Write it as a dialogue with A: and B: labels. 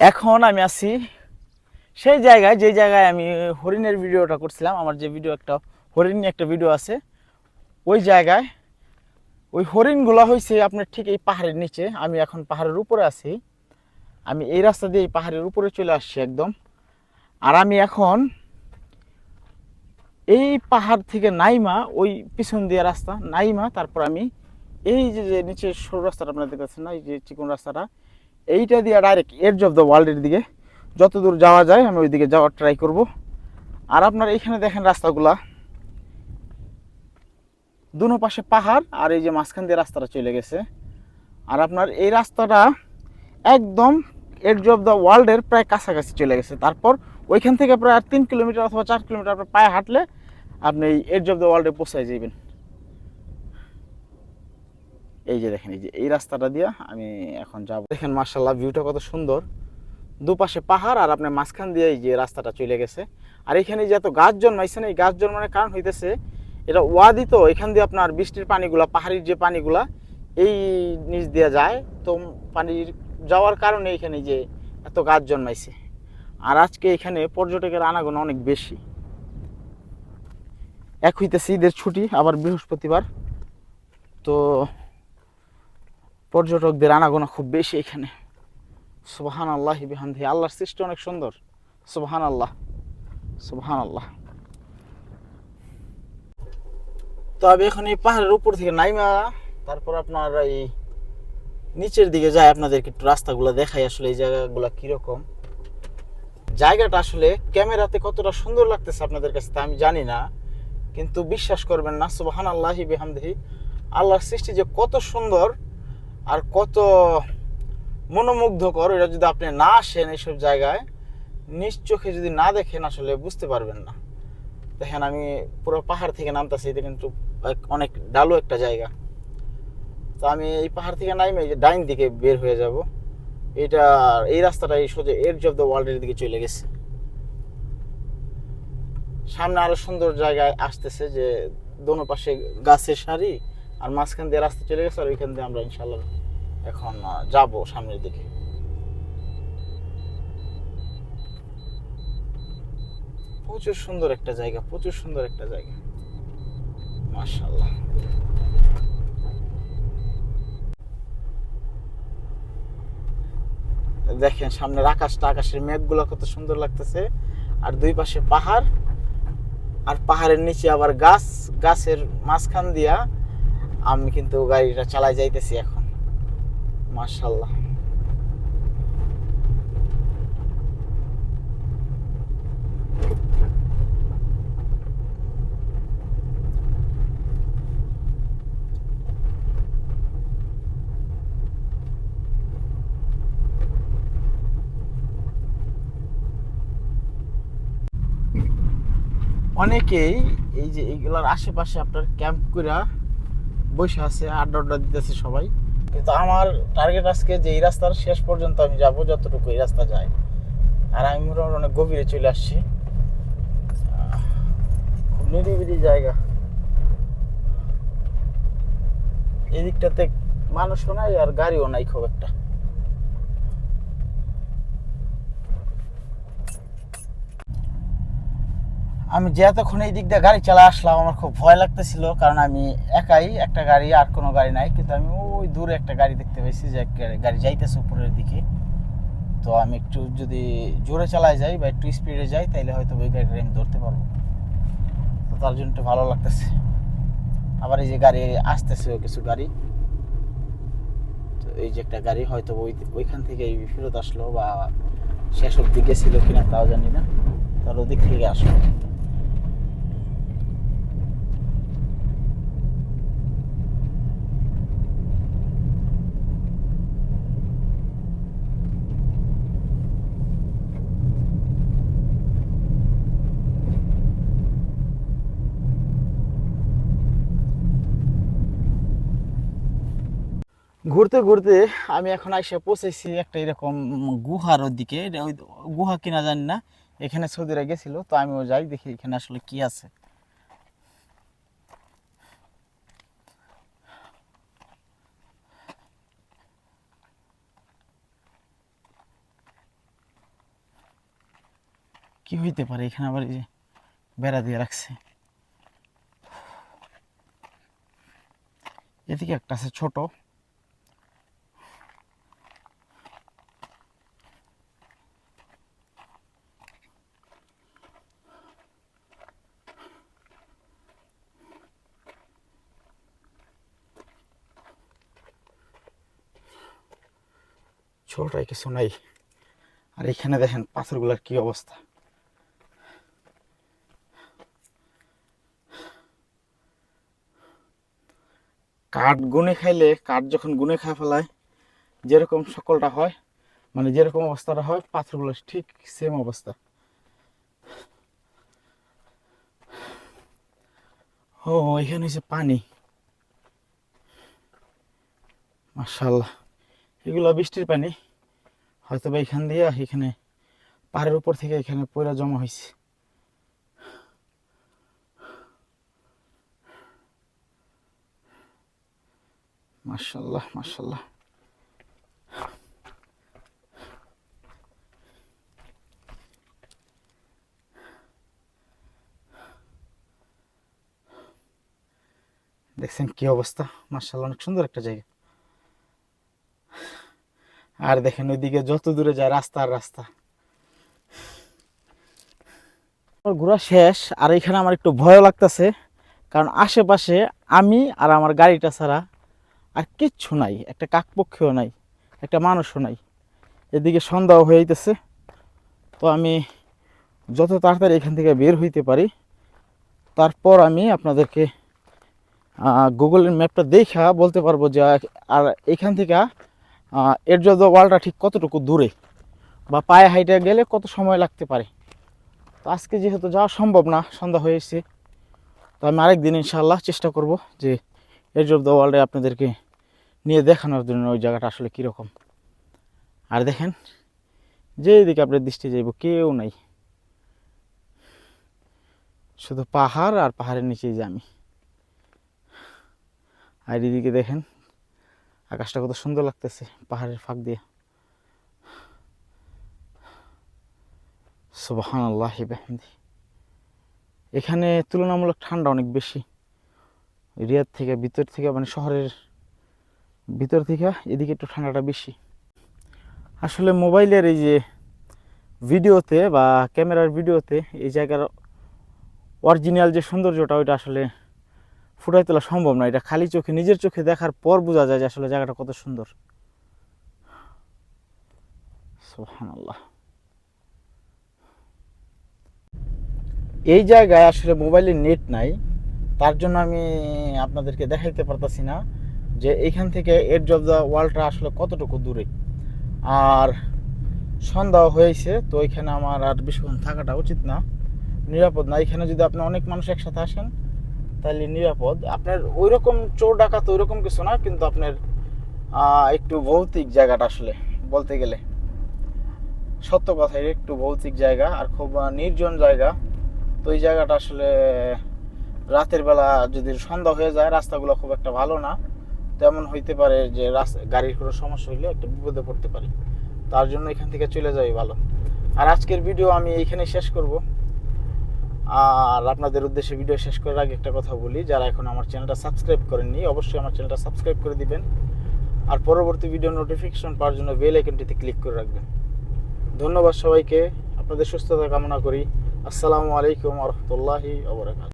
A: এখন আমি আছি সেই জায়গায়, যে জায়গায় আমি হরিণের ভিডিওটা করছিলাম, আমার যে ভিডিও একটা, হরিণ একটা ভিডিও আছে, ওই জায়গায়, ওই হরিণগুলো হয়েছে আপনার ঠিক এই পাহাড়ের নিচে, আমি এখন পাহাড়ের উপরে আছি, আমি এই রাস্তা দিয়ে এই পাহাড়ের উপরে চলে আসছি একদম, আর আমি এখন এই পাহাড় থেকে নাইমা, ওই পিছন দিয়ে রাস্তা, নাইমা, তারপর আমি এই যে নিচে সরু রাস্তাটা আপনাদের দেখতেছেন না, এই যে চিকন রাস্তাটা এইটা দিয়ে ডাইরেক্ট এডজ অফ দ্য ওয়ার্ল্ডের দিকে যত দূর যাওয়া যায়, আমি ওই দিকে যাওয়ার ট্রাই করব। আর আপনার এইখানে দেখেন রাস্তাগুলা। দুনো পাশে পাহাড় আর এই যে মাঝখান দিয়ে রাস্তাটা চলে গেছে। আর আপনার এই রাস্তাটা একদম এডজ অফ দ্য ওয়ার্ল্ডের প্রায় কাছাকাছি চলে গেছে। তারপর ওইখান থেকে প্রায় আর তিন কিলোমিটার অথবা চার কিলোমিটার পায়ে হাঁটলে আপনি এই এডজ অফ দ্য ওয়ার্ল্ডে পৌঁছায় যাবেন এই যে দেখেন, এই যে এই রাস্তাটা দিয়ে আমি এখন যাব। দেখেন মার্শাল্লাহ ভিউটা কত সুন্দর। দুপাশে পাহাড় আর আপনার মাঝখান দিয়ে এই যে রাস্তাটা চলে গেছে। আর এখানে যে এত গাছ জন্মাইছে না, এই গাছ জন্মানোর কারণ হইতেছে, এটা ওয়াদি তো, এখান দিয়ে আপনার বৃষ্টির পানিগুলা, পাহাড়ির যে পানিগুলা, এই নিচ দিয়ে যায়। তো পানির যাওয়ার কারণে এখানে যে এত গাছ জন্মাইছে। আর আজকে এখানে পর্যটকের আনাগোনা অনেক বেশি। এক হইতেছে ঈদের ছুটি, আবার বৃহস্পতিবার। তো পর্যটকদের আনাগোনা খুব বেশি এখানে। সুবাহান আল্লাহ বিহান্দি আল্লাহর সৃষ্টি অনেক সুন্দর। সুবাহান আল্লাহ সুবাহান আল্লাহ তো আমি এখন এই পাহাড়ের উপর থেকে নাইমা, তারপর আপনার এই নিচের দিকে যায় আপনাদেরকে একটু রাস্তাগুলো দেখাই আসলে এই জায়গাগুলো কীরকম। জায়গাটা আসলে ক্যামেরাতে কতটা সুন্দর লাগতেছে আপনাদের কাছে তা আমি জানি না, কিন্তু বিশ্বাস করবেন না সুবাহান আল্লাহি বিহামদিহি। আল্লাহর সৃষ্টি যে কত সুন্দর আর কত মনোমুগ্ধকর, এটা যদি আপনি না আসেন এইসব জায়গায়, নিজ চোখে যদি না দেখেন, আসলে বুঝতে পারবেন না। দেখেন, আমি পুরো পাহাড় থেকে নামতেছি, এটা কিন্তু অনেক ডালু একটা জায়গা। তো আমি এই পাহাড় থেকে নাইমে এই যে ডাইন দিকে বের হয়ে যাব। এটা, এই রাস্তাটা এই সোজা এডজ অফ দ্য ওয়ার্ল্ডের দিকে চলে গেছে। সামনে আরও সুন্দর জায়গায় আসতেছে যে, দোনো পাশে গাছের সারি, আর মাঝখান দিয়ে রাস্তা চলে গেছে, আর ওইখান দিয়ে আমরা ইনশাল্লাহ এখন যাব সামনের দিকে। প্রচুর সুন্দর একটা জায়গা, প্রচুর সুন্দর একটা জায়গা। মাশাল্লাহ দেখেন, সামনের আকাশটা, আকাশের মেঘগুলো কত সুন্দর লাগতেছে। আর দুই পাশে পাহাড়, আর পাহাড়ের নিচে আবার গাছ, গাছের মাঝখান দিয়া আমি কিন্তু গাড়িটা চালাই যাইতেছি এখন। মাশাল্লাহ অনেকেই এই যে এইগুলোর আশেপাশে আপনার ক্যাম্প করে বসে আছে আড্ডা আড্ডা দিতেছে সবাই। কিন্তু আমার টার্গেট আজকে যে এই রাস্তার শেষ পর্যন্ত আমি যাব, যতটুকু এই রাস্তা যায়। আর আমি মোটামুটি অনেক গভীরে চলে আসছি। খুব নিরিবিলি জায়গা। এদিকটাতে মানুষও নাই আর গাড়িও নাই খুব একটা। আমি যে এতক্ষণ এই দিক দিয়ে গাড়ি চালা আসলাম, আমার খুব ভয় লাগতেছিল, কারণ আমি একাই একটা গাড়ি, আর কোনো গাড়ি নাই, কিন্তু আমি ওই দূরে একটা গাড়ি দেখতে পেয়েছি যে গাড়ি যাইতেছে উপরের দিকে। তো আমি একটু যদি জোরে চালায় যাই বা একটু স্পিডে যাই, তাইলে হয়তো ওই গাড়িটা আমি ধরতে পারব। তো তার জন্য একটু ভালো লাগতেছে। আবার এই যে গাড়ি আসতেছে কিছু গাড়ি। তো এই যে একটা গাড়ি হয়তো ওই, ওইখান থেকে ফেরত আসলো বা শেষ অব্দি গেছিল কিনা তাও জানি না। তার ওদিক থেকে আসলো। ঘুরতে ঘুরতে আমি এখন এসে পৌঁছেছি একটা এরকম গুহার ওদিকে। গুহা কিনা জানি না, এখানে সৌদিরা গেছিল, তো আমিও যাই দেখি এখানে আসলে কি আছে। কি হইতে পারে এখানে আবার বেড়া দিয়ে রাখছে। এদিকে একটা আছে ছোট। ছোটটাই কিছু নাই। আর এখানে দেখেন পাথরগুলোর কি অবস্থা। কাঠ গুনে খাইলে, কাঠ যখন গুনে খায় ফেলায়, যেরকম সকলটা হয় মানে যেরকম অবস্থাটা হয়, পাথরগুলো ঠিক সেম অবস্থা। ও, এখানে হচ্ছে পানি। মাশাল্লাহ এগুলো বৃষ্টির পানি। হয়তো বা এখান দিয়ে এখানে পাহাড়ের উপর থেকে এখানে পয়লা জমা হয়েছে। মাশাল্লাহ মাশাল্লাহ দেখছেন কি অবস্থা? মাশাল্লাহ অনেক সুন্দর একটা জায়গা। আর দেখেন ওইদিকে যত দূরে যায় রাস্তা আর রাস্তা। আমার ঘোরা শেষ, আর এখানে আমার একটু ভয়ও লাগতেছে, কারণ আশেপাশে আমি আর আমার গাড়িটা ছাড়া আর কিচ্ছু নাই, একটা কাকপক্ষেও নাই, একটা মানুষও নাই। এদিকে সন্ধ্যাও হয়ে যাইতেছে, তো আমি যত তাড়াতাড়ি এখান থেকে বের হইতে পারি, তারপর আমি আপনাদেরকে গুগলের ম্যাপটা দেখা বলতে পারব যে, আর এখান থেকে এর যত ওয়ালটা ঠিক কতটুকু দূরে বা পায়ে হাইটে গেলে কত সময় লাগতে পারে? তো আজকে যেহেতু যাওয়া সম্ভব না, সন্ধ্যা হয়ে হয়েছে তো আমি আরেকদিন ইনশাআল্লাহ চেষ্টা করব যে এজ অফ দ্য ওয়ার্ল্ডে আপনাদেরকে নিয়ে দেখানোর জন্য ওই জায়গাটা আসলে কীরকম। আর দেখেন যে যেদিকে আপনার দৃষ্টি যাইব কেউ নাই। শুধু পাহাড় আর পাহাড়ের নিচেই যে আমি। আর এদিকে দেখেন আকাশটা কত সুন্দর লাগতেছে, পাহাড়ের ফাঁক দিয়ে। সুবাহান আল্লাহ বেহামদি। এখানে তুলনামূলক ঠান্ডা অনেক বেশি। রিয়াদ থেকে ভিতর থেকে মানে শহরের ভিতর থেকে এদিকে একটু ঠান্ডাটা বেশি। আসলে মোবাইলের এই যে ভিডিওতে বা ক্যামেরার ভিডিওতে এই জায়গার অরিজিনাল যে সৌন্দর্যটা, ওইটা আসলে ফুটাই তোলা সম্ভব না, এটা খালি চোখে, নিজের চোখে দেখার পর বোঝা যায় যে আসলে জায়গাটা কত সুন্দর। এই জায়গায় আসলে মোবাইলে নেট নাই, তার জন্য আমি আপনাদেরকে দেখাইতে পারতাছি না যে এইখান থেকে এডজ অফ দ্য ওয়ালটা আসলে কতটুকু দূরে। আর সন্ধ্যা হয়েছে, তো এখানে আমার আর বেশিক্ষণ থাকাটা উচিত না, নিরাপদ না। এখানে যদি আপনি অনেক মানুষ একসাথে আসেন তাহলে নিরাপদ। আপনার ওই রকম চোর ডাকাত ওই রকম কিছু না, কিন্তু আপনার একটু ভৌতিক জায়গাটা আসলে, বলতে গেলে। সত্য কথা একটু ভৌতিক জায়গা আর খুব নির্জন জায়গা। তো এই জায়গাটা আসলে, রাতের বেলা যদি সন্ধ্যা হয়ে যায়, রাস্তাগুলো খুব একটা ভালো না। তেমন হইতে পারে যে গাড়ির কোনো সমস্যা হইলে একটা বিপদে পড়তে পারি। তার জন্য এখান থেকে চলে যাই ভালো। আর আজকের ভিডিও আমি এইখানে শেষ করব। আর আপনাদের উদ্দেশ্যে ভিডিও শেষ করার আগে একটা কথা বলি, যারা এখন আমার চ্যানেলটা সাবস্ক্রাইব করেননি, অবশ্যই আমার চ্যানেলটা সাবস্ক্রাইব করে দিবেন। আর পরবর্তী ভিডিও নোটিফিকেশন পাওয়ার জন্য বেল আইকনটিতে ক্লিক করে রাখবেন। ধন্যবাদ সবাইকে, আপনাদের সুস্থতা কামনা করি। আসসালামু আলাইকুম রহমতুল্লাহি ওবরাকাত